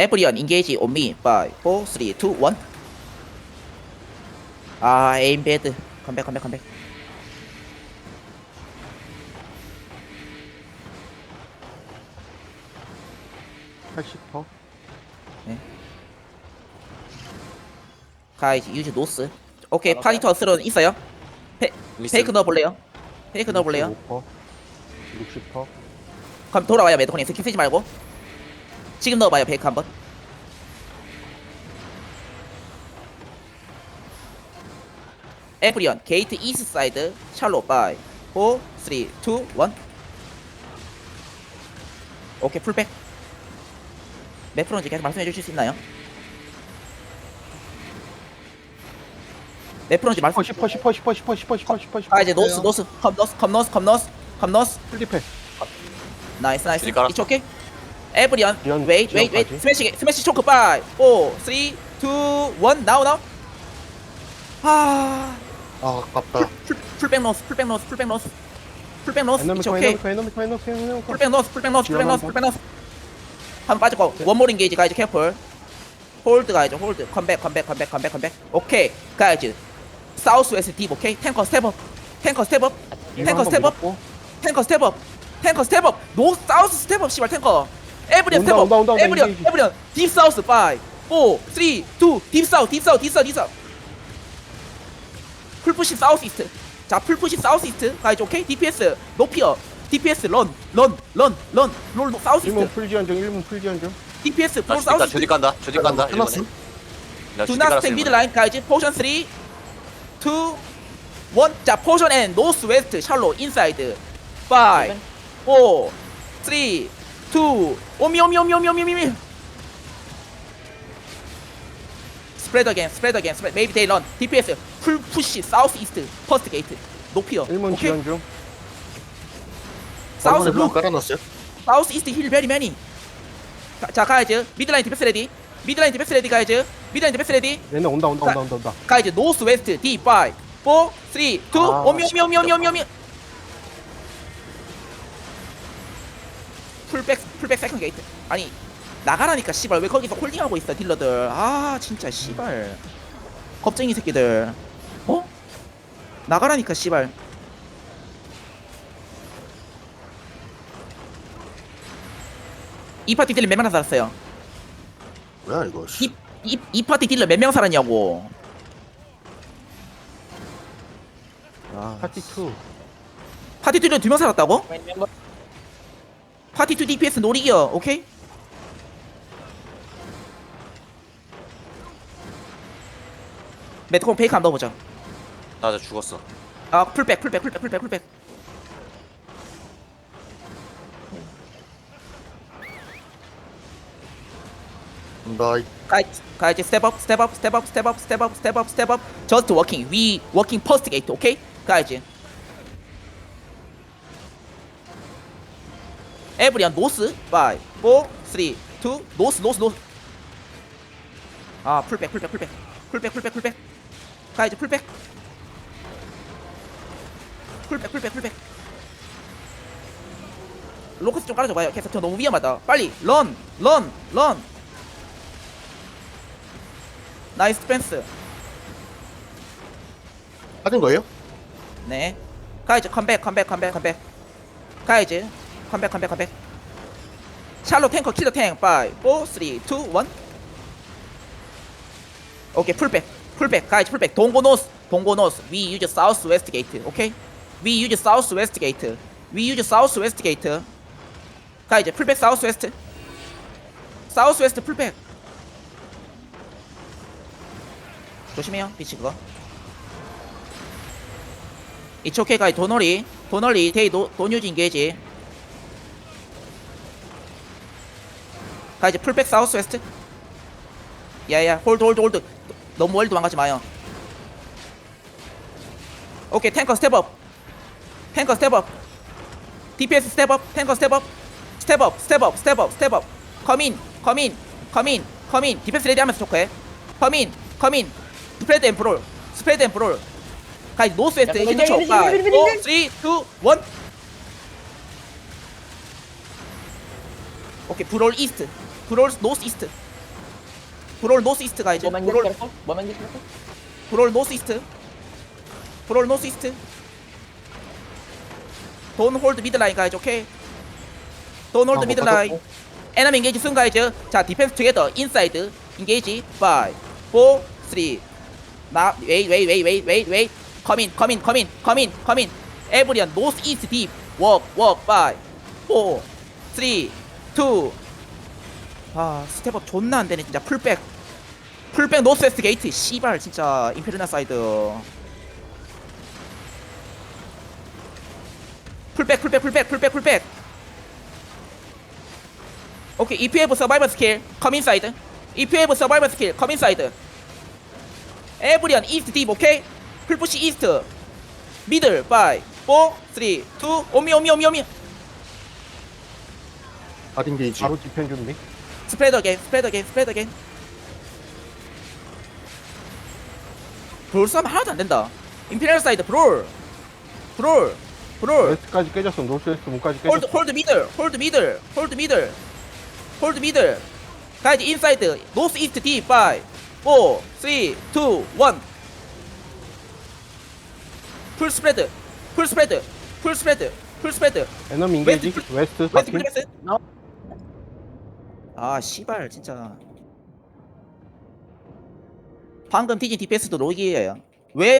Everyone engage on me. 5, 4, 3, 2, 1. 아, aim bad. 컴백, 컴백, 컴백. 팔십 퍼 가이즈 유즈 노스. 오케이, 파니터 스런 있어요? 페, 페이크 넣어볼래요? 페이크 넣어볼래요? 5퍼 60퍼 그럼 돌아와요, 매드콘이. 스킨 쓰지 말고. 지금 넣어봐요, 페이크 한번. 에브리언, 게이트 이스트 사이드, 샬로 바이. 4, 3, 2, 1. 오케이, 풀백. 몇 프로인지 계속 말씀해 주실 수 있나요? 몇 프로인지 말씀. 10퍼 10퍼 10퍼 10퍼 10퍼 10퍼 10퍼 10퍼 아 이제 노스 노스 컴 노스 컴 노스 컴 노스 컴 노스 플리페 나이스 나이스. 이츠 오케이 에브리언 지연, 웨이트 웨이트 웨이트. 스매시 스매시 초크 5 4 3 2 1 나우 나우 아 아 아깝다. 풀, 풀백 노스 풀백 노스 풀백 노스 풀백 노스 이츠 에너미커 오케이 에너미커 에너미커 에너미커 풀백 노스 풀백 노스 풀백 지연하고. 풀백 노스 한번 빠졌고 원몰 인게이지 가이즈 캐플 홀드 가이즈 홀드 컴백 컴백 컴백 컴백 컴백 오케이 가이즈 사우스 웨스트 딥 오케이 탱커 스텝업 탱커 스텝업 탱커 스텝업 탱커 스텝업 탱커 스텝업 노 사우스 스텝업 씨발 탱커 에브리언 온다, 온다, 온다, 온다, 에브리언 인게이지. 에브리언. 딥 사우스 5 4 3 2 딥 사우스 딥 사우스 딥 사우스 딥 사우스 풀푸시 사우스 이스트 자 풀푸시 사우스 이스트 가이즈 오케이? DPS 높이어 DPS 런런런런런 사우스 1문 이스트 풀지연 중 1문 풀지연 중. DPS 나풀 주디 사우스 주디 간다 주디 간다 끝났어? 일본에. 나 주디 두나 깔았어 스택 미드 일본에. 라인 가이즈 포션 3 2 1자 포션 앤 노스 웨스트 샬로 인사이드 5 4 3 2 오미 오미 오미 오미 오미 오미. 스프레드 어겐 스프레드 어겐 스프레드 메이비 데이 런 DPS 풀 푸시 사우스 이스트 퍼스트 게이트 높이요. 1문 오케이? 지연 중. 사우스 일본 룩 깔아놨어요? 사우스 이스트 힐 베리 매니 자 가이즈 미드라인 디펜스 레디 미드라인 디펜스 레디 가이즈 미드라인 디펜스 레디 얘네 온다 온다 온다 온다 온다. 가이즈 노스 웨스트 D5 4 3 2 아, 오미 오미 오미 오미 오미 오미 풀백 풀백 세컨 게이트. 아니 나가라니까 씨발. 왜 거기서 홀딩하고 있어 딜러들? 아 진짜 씨발. 겁쟁이 새끼들. 어? 나가라니까 씨발. 이 파티 딜러 몇 명 살았어요? 뭐야 이거 씨. 이, 이, 이 파티 딜러 몇 명 살았냐고. 아, 파티 2 파티 2는 두명 살았다고? 파티 2 DPS 노리기요 오케이? 매트콤 페이크 한번 넣어보자 나저 죽었어. 아 풀백 풀백 풀백 풀백 풀백 나 이- Guys, guys, just step up, step up, step up, step up, step up, step up, step up. Just walking. We walking post gate, okay? Guys, 에브리언 노스. 5 4 3 2 노스 노스 노스. 아 풀백 풀백 풀백. 풀백 풀백 풀백. 가이즈 풀백. 풀백 풀백 풀백. 로커스 좀 깔아줘봐요. 계속 저 너무 위험하다. 빨리 런 런 런. 나이스 펜스. 빠진 거예요? 네. 가이즈 컴백 컴백 컴백 컴백. 가이즈 컴백 컴백 컴백. 샬로 탱커 킬러 탱. 5 4 3 2 1 오케이 풀백. 풀백. 가이즈 풀백. 동고 노스. 동고 노스. 위 유즈 사우스 웨스트 게이트 오케이? 위 유즈 사우스 웨스트 게이트 위 유즈 사우스 웨스트 게이트 가이즈 풀백 사우스 웨스트 사우스 웨스트 풀백. 조심해요 비치 그거. 이츠 오케이 가이 도널리. 도널리 데이 도, 돈유지 인게이지 가이즈 풀백 사우스 웨스트? 야야 홀드 홀드 홀드. 너무 멀리 도망가지 마요. 오케이 탱커 스텝업. 탱커 스텝업. DPS 스텝업 탱커 스텝업. 스텝업 스텝업 스텝업 스텝업. 커민 커민 커민 커민 디펜스 레디 하면서 초크해. 커민 커민 스프레드 앤 브롤 스프레드 앤 브롤. 가이즈 노스 웨스트 이제 쳐5 4 3 2 1 오케이 브롤 이스트 브롤 노스 이스트 브롤 노스 이스트 가야지 Moment 브롤. 브롤 노스 이스트 브롤 노스 이스트 돈 홀드 미드 라인 가야지 오케이 돈 홀드 아, 미드 라인 뭐 에너미 인게이지 순 가야지 자 디펜스 투게더 인사이드 인게이지 5 4 3 나 웨이 웨이 웨이 웨이 웨이 웨이 커민 커민 커민 커민 커민 에브리언 노스 이스트 딥 워크 워크 5 4 3 2 아 스텝업 존나 안 되네 진짜. 풀백. 풀백 노스웨스트 게이트. 씨발 진짜. 임페르나 사이드. 풀백 풀백 풀백 풀백 풀백. 오케이 skill come inside if you have survival skill come inside. 에브리언 이스트 딥 오케이 풀푸시 이스트 미들 5 4 3 2 오미 오미 오미 오미. 아딘 게이지. 바로 집행 준비. 스프레드 어게인 스프레드 어게인 스프레드 어게인 브롤 싸움 하나도 안 된다 임페리얼 사이드 브롤 브롤 브롤 웨스트까지 깨졌어. 노스웨스트 문까지 홀드 깨졌어. 홀드 미들 홀드 미들 홀드 미들 홀드 미들 가야지 인사이드 노스 이스트 D 5 4 3 2 1 풀 스프레드 풀 스프레드 풀 스프레드 풀 스프레드 에너미 인게이지. 웨스트 웨스트 웨스트 바퀴. 플레스 No. 아 씨발 진짜. 방금 뒤진 DPS도 로기예요. 왜